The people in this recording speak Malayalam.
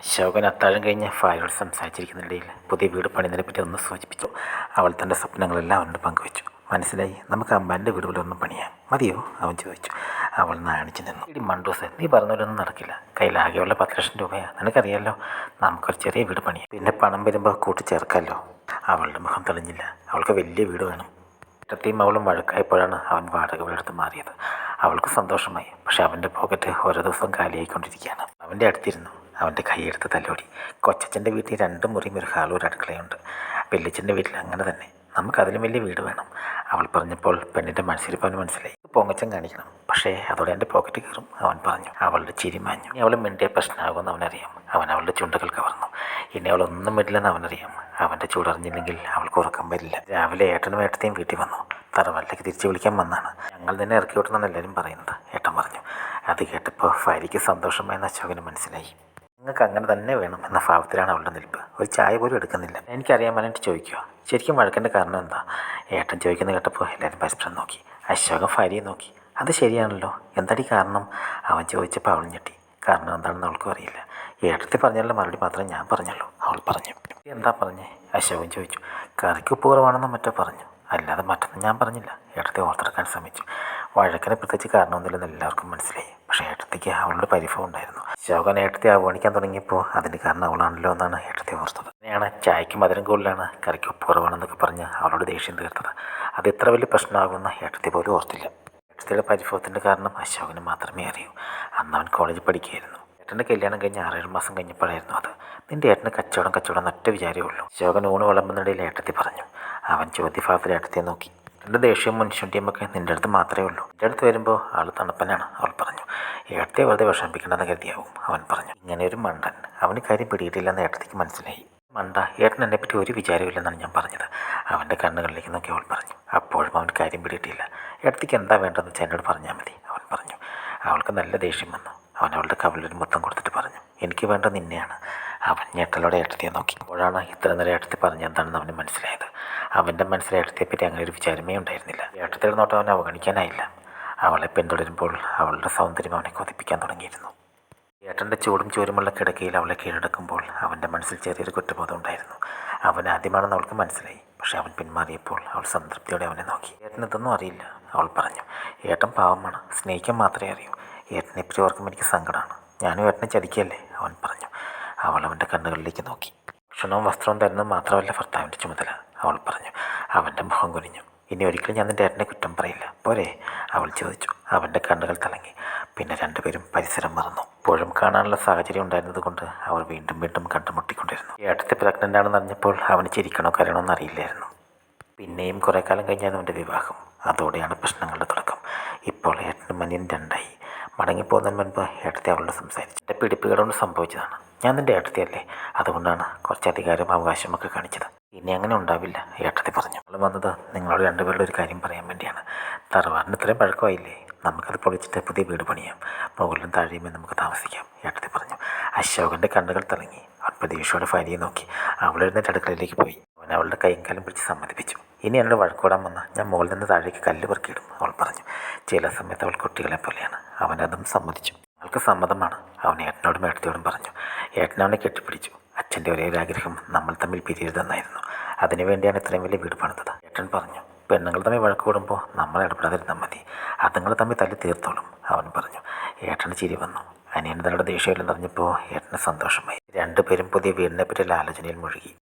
അശോകൻ അത്താഴം കഴിഞ്ഞ് ഭാര്യയോട് സംസാരിച്ചിരിക്കുന്നിടയിൽ പുതിയ വീട് പണിതിനെ പറ്റി ഒന്ന് സൂചിപ്പിച്ചു. അവൾ തന്റെ സ്വപ്നങ്ങളെല്ലാം അവനോട് പങ്കുവച്ചു. മനസ്സിലായി? നമുക്ക് അമ്പാന്റെ വീട് പോലെ ഒന്ന് പണിയാം. മതിയോ? അവൻ ചോദിച്ചു. അവൾ നാണിച്ചു നിന്നു. ഇടി മണ്ടൂസ് നീ ഒന്നും നടക്കില്ല. കയ്യിലാകെയുള്ള പത്ത് ലക്ഷം രൂപയാണ് നിനക്കറിയാലോ? നമുക്കൊരു ചെറിയ വീട് പണിയാം. പിന്നെ പണം വരുമ്പോൾ കൂട്ടിച്ചേർക്കാമല്ലോ അവളുടെ മുഖം തെളിഞ്ഞില്ല. അവൾക്ക് വലിയ വീട് വേണം. ഒറ്റത്തെയും അവളും വഴക്കായപ്പോഴാണ് അവൻ വാടക വീടെടുത്ത് മാറിയത്. അവൾക്ക് സന്തോഷമായി. പക്ഷേ അവന്റെ പോക്കറ്റ് ഓരോ ദിവസവും കാലിയായിക്കൊണ്ടിരിക്കുകയാണ്. അവന്റെ അടുത്തിരുന്നു. അവന്റെ കൈയെടുത്ത് തലോടി കൊച്ചച്ഛന്റെ വീട്ടിൽ രണ്ട് മുറിയും ഒരു ഹാളും ഒരു അടുക്കളയുണ്ട്. വെല്ലിച്ചന്റെ വീട്ടിൽ അങ്ങനെ തന്നെ. നമുക്കതിലും വലിയ വീട് വേണം. അവൾ പറഞ്ഞപ്പോൾ പെണ്ണിന്റെ മനസ്സിൽ അവന് മനസ്സിലായി പൊങ്ങച്ചൻ കാണിക്കണം. പക്ഷേ അതോടെ എന്റെ പോക്കറ്റ് കയറും അവൻ പറഞ്ഞു. അവളുടെ ചിരി മാഞ്ഞു. ഇനി അവൾ മിണ്ടിയ പ്രശ്നമാകുമെന്ന് അവനറിയാം. അവൻ അവളുടെ ചുണ്ടുകൾ കവർന്നു. ഇനി അവളൊന്നും വരില്ലെന്ന് അവനറിയാം. അവന്റെ ചൂടറിഞ്ഞില്ലെങ്കിൽ അവൾക്ക് ഉറക്കം വരില്ല. രാവിലെ ഏട്ടനും ഏട്ടത്തെയും വീട്ടിൽ വന്നു. തറവാട്ടിലേക്ക് തിരിച്ചു വിളിക്കാൻ വന്നാണ്. ഞങ്ങൾ തന്നെ ഇറക്കി വിട്ടെന്നാണ് എല്ലാവരും പറയുന്നത്. ഏട്ടൻ പറഞ്ഞു. അത് കേട്ടപ്പോൾ ഭാര്യയ്ക്ക് സന്തോഷമായെന്ന് അശോകന് മനസ്സിലായി. നിങ്ങൾക്ക് അങ്ങനെ തന്നെ വേണം എന്ന ഭാവത്തിലാണ് അവളുടെ നിൽപ്പ്. ഒരു ചായ പോലും എടുക്കുന്നില്ല. എനിക്കറിയാൻ വേണ്ടിയിട്ട് ചോദിക്കുക ശരിക്കും വഴക്കിന്റെ കാരണം എന്താ? ഏട്ടൻ ചോദിക്കുന്നത് കേട്ടപ്പോൾ എല്ലാവരും പരസ്പരം നോക്കി. അശോകം ഭാര്യയെ നോക്കി. അത് ശരിയാണല്ലോ. എന്താടി കാരണം? അവൻ ചോദിച്ചപ്പോൾ അവൾ ഞെട്ടി. കാരണം എന്താണെന്ന് അവൾക്കും അറിയില്ല. ഏട്ടത്തി പറഞ്ഞാലും മറുപടി മാത്രമേ ഞാൻ പറഞ്ഞുള്ളൂ. അവൾ പറഞ്ഞു. എന്താ പറഞ്ഞേ? അശോകൻ ചോദിച്ചു. കറിക്ക് ഉപ്പ് കുറവാണെന്ന് മറ്റോ പറഞ്ഞു. അല്ലാതെ മറ്റൊന്നും ഞാൻ പറഞ്ഞില്ല. ഏട്ടത്തെ ഓർത്തെടുക്കാൻ ശ്രമിച്ചു. വഴക്കിനെ പ്രത്യേകിച്ച് കാരണമൊന്നുമില്ലെന്ന് എല്ലാവർക്കും മനസ്സിലായി. പക്ഷേ ഏട്ടത്തിക്ക് അവളുടെ പരിഭവം ഉണ്ടായിരുന്നു. ശോകൻ ഏട്ടത്തെ അവഗണിക്കാൻ തുടങ്ങിയപ്പോൾ അതിന് കാരണം അവളാണല്ലോ എന്നാണ് ഏട്ടത്തെ ഓർത്തത്. അങ്ങനെയാണ് ചായക്ക് മധുരം കൂടുതലാണ് കറിക്ക് ഉപ്പ് കുറവാണെന്നൊക്കെ പറഞ്ഞ് അവളോട് ദേഷ്യം തീർത്തത്. അത് ഇത്ര വലിയ പ്രശ്നമാകുമെന്ന് ഏട്ടത്തെ പോലും ഓർത്തില്ല. ഏട്ടത്തിയുടെ പരിഭവത്തിന്റെ കാരണം അശോകന് മാത്രമേ അറിയൂ. അന്ന് അവൻ കോളേജിൽ പഠിക്കുകയായിരുന്നു. ഏട്ടന്റെ കല്യാണം കഴിഞ്ഞ് ആറേഴ് മാസം കഴിഞ്ഞപ്പോഴായിരുന്നു അത്. നിന്റെ ഏട്ടന് കച്ചവടം കച്ചവടം എന്നൊറ്റ വിചാരമേ ഉള്ളൂ. ശോകൻ ഊണ് വിളമ്പുന്നിടയിൽ ഏട്ടത്തി പറഞ്ഞു. അവൻ ചോദ്യഭാഗത്തിൽ ഏട്ടത്തെ നോക്കി. എന്റെ ദേഷ്യവും ഒക്കെ നിന്റെ അടുത്ത് മാത്രമേ ഉള്ളൂ. എന്റെ അടുത്ത് വരുമ്പോൾ ആൾ തണുപ്പനാണ് അവൾ പറഞ്ഞു. ഏട്ടത്തെ വെറുതെ വിഷമിപ്പിക്കണമെന്ന് കരുതിയാവും അവൻ പറഞ്ഞു. ഇങ്ങനെ ഒരു മണ്ടൻ അവന് കാര്യം പിടിയിട്ടില്ലെന്ന് ഏട്ടത്തേക്ക് മനസ്സിലായി. മണ്ട ഏട്ടൻ എന്നെ പറ്റി ഒരു വിചാരമില്ലെന്നാണ് ഞാൻ പറഞ്ഞത്. അവന്റെ കണ്ണുകളിലേക്ക് നോക്കി അവൾ പറഞ്ഞു. അപ്പോഴും അവൻ കാര്യം പിടിയിട്ടില്ല. ഏട്ടത്തേക്ക് എന്താ വേണ്ടതെന്ന് വെച്ചാൽ എന്നോട് പറഞ്ഞാൽ മതി അവൻ പറഞ്ഞു. അവൾക്ക് നല്ല ദേഷ്യം വന്നു. അവൻ അവളുടെ കവിളിൽ മുത്തം കൊടുത്തിട്ട് പറഞ്ഞു. എനിക്ക് വേണ്ട നിന്നെയാണ്. അവൻ ഞെട്ടലോടെ ഏട്ടത്തിയെ നോക്കി. അപ്പോഴാണ് ഇത്ര നേരം ഏട്ടത്തി പറഞ്ഞെന്താണെന്ന് അവന് മനസ്സിലായത്. അവന്റെ മനസ്സിൽ ഏട്ടത്തെപ്പറ്റി അങ്ങനെ ഒരു വിചാരമേ ഉണ്ടായിരുന്നില്ല. ഏട്ടത്തിയുടെ നോട്ടം അവനെ അവഗണിക്കാനായില്ല. അവളെ പിന്തുടരുമ്പോൾ അവളുടെ സൗന്ദര്യം അവനെ കൊതിപ്പിക്കാൻ തുടങ്ങിയിരുന്നു. ഏട്ടന്റെ ചൂടും ചോരുമുള്ള കിടക്കയിൽ അവളെ കീഴടക്കുമ്പോൾ അവന്റെ മനസ്സിൽ ചെറിയൊരു കുറ്റബോധം ഉണ്ടായിരുന്നു. അവൻ ആദ്യമാണെന്ന് അവൾക്ക് മനസ്സിലായി. പക്ഷെ അവൻ പിന്മാറിയപ്പോൾ അവൾ സംതൃപ്തിയോടെ അവനെ നോക്കി. ഏട്ടൻ ഇതൊന്നും അറിയില്ല അവൾ പറഞ്ഞു. ഏട്ടൻ പാവമാണ് സ്നേഹിക്കാൻ മാത്രമേ അറിയൂ. ഏട്ടനെ പറ്റി ഓർക്കുമ്പോൾ എനിക്ക് സങ്കടമാണ്. ഞാനും ഏട്ടനെ ചതിക്കല്ലേ? അവൻ പറഞ്ഞു. അവൾ അവന്റെ കണ്ണുകളിലേക്ക് നോക്കി. ഭക്ഷണവും വസ്ത്രവും തരുന്നത് മാത്രമല്ല ഭർത്താവിന്റെ ചുമതല അവൾ പറഞ്ഞു. അവന്റെ മുഖം കുനിഞ്ഞു. ഇനി ഒരിക്കലും ഞാൻ നിന്റെ ഏട്ടനെ കുറ്റം പറയില്ല. പോരെ? അവൾ ചോദിച്ചു. അവന്റെ കണ്ണുകൾ തിളങ്ങി. പിന്നെ രണ്ടുപേരും പരിസരം മറന്നു. ഇപ്പോഴും കാണാനുള്ള സാഹചര്യം ഉണ്ടായിരുന്നത് കൊണ്ട് അവർ വീണ്ടും വീണ്ടും കണ്ടുമുട്ടിക്കൊണ്ടിരുന്നു. ഏട്ടത്തെ പ്രഗ്നന്റ് ആണെന്ന് അറിഞ്ഞപ്പോൾ അവന് ചിരിക്കണോ കരയണോ എന്നറിയില്ലായിരുന്നു പിന്നെയും കുറേ കാലം കഴിഞ്ഞായിരുന്നു അവന്റെ വിവാഹം. അതോടെയാണ് പ്രശ്നങ്ങളുടെ തുടക്കം. ഇപ്പോൾ ഏട്ടനും മനിയൻ രണ്ടായി. മടങ്ങിപ്പോകുന്നതിന് മുൻപ് ഏട്ടത്തെ അവളോട് സംസാരിച്ചു. എന്റെ പിടിപ്പുകളോട് സംഭവിച്ചതാണ്. ഞാൻ നിന്റെ ഏട്ടത്തിയല്ലേ? അതുകൊണ്ടാണ് കുറച്ച് അധികാരം അവകാശമൊക്കെ കാണിച്ചത്. ഇനി അങ്ങനെ ഉണ്ടാവില്ല ഏട്ടത്തി പറഞ്ഞു. അവൾ വന്നത് നിങ്ങളോട് രണ്ടുപേരുടെ ഒരു കാര്യം പറയാൻ വേണ്ടിയാണ്. തറവാടിന് ഇത്രയും പഴക്കമായില്ലേ? നമുക്കത് പൊളിച്ചിട്ട് പുതിയ വീട് പണിയാം. മുകളിലും താഴെയുമേ നമുക്ക് താമസിക്കാം ഏട്ടത്തി പറഞ്ഞു. അശോകന്റെ കണ്ണുകൾ തിളങ്ങി. അവൻ പ്രതീക്ഷയോടെ ഭാര്യയെ നോക്കി. അവൾ എഴുന്നേറ്റ് അടുക്കളയിലേക്ക് പോയി. അവൻ അവളുടെ കൈയും കാലം പിടിച്ച് സമ്മതിപ്പിച്ചു. ഇനി എന്നോട് വഴക്കൂടാൻ വന്ന. ഞാൻ മുകളിൽ നിന്ന് താഴേക്ക് കല്ല് പെറുക്കിയിടും. അവൾ പറഞ്ഞു ചില സമയത്ത് അവൾ കുട്ടികളെ പോലെയാണ്. അവനതും സമ്മതിച്ചു. അവൾക്ക് സമ്മതമാണ്. അവൻ ഏട്ടനോടും ഏട്ടത്തിയോടും പറഞ്ഞു ഏട്ടൻ അവനെ കെട്ടിപ്പിടിച്ചു. അച്ഛന്റെ ഒരേ ആഗ്രഹം. നമ്മൾ തമ്മിൽ പിരിയരുതെന്നായിരുന്നു. അതിനുവേണ്ടിയാണ് ഇത്രയും വലിയ വീട് പണിതത്. ഏട്ടൻ പറഞ്ഞു പെണ്ണുങ്ങൾ തമ്മിൽ വഴക്ക് കൂടുമ്പോൾ നമ്മൾ ഇടപെടാതിരുന്നാൽ മതി. അതുങ്ങൾ തമ്മിൽ തല്ലി തീർത്തോളും. അവൻ പറഞ്ഞു ഏട്ടന് ചിരി വന്നു. അനിയൻ തങ്ങളുടെ ദേഷ്യമില്ലെന്ന് അറിഞ്ഞപ്പോൾ ഏട്ടന് സന്തോഷമായി. രണ്ടുപേരും പുതിയ വീടിനെ പറ്റിയുള്ള ആലോചനയിൽ മുഴുകി.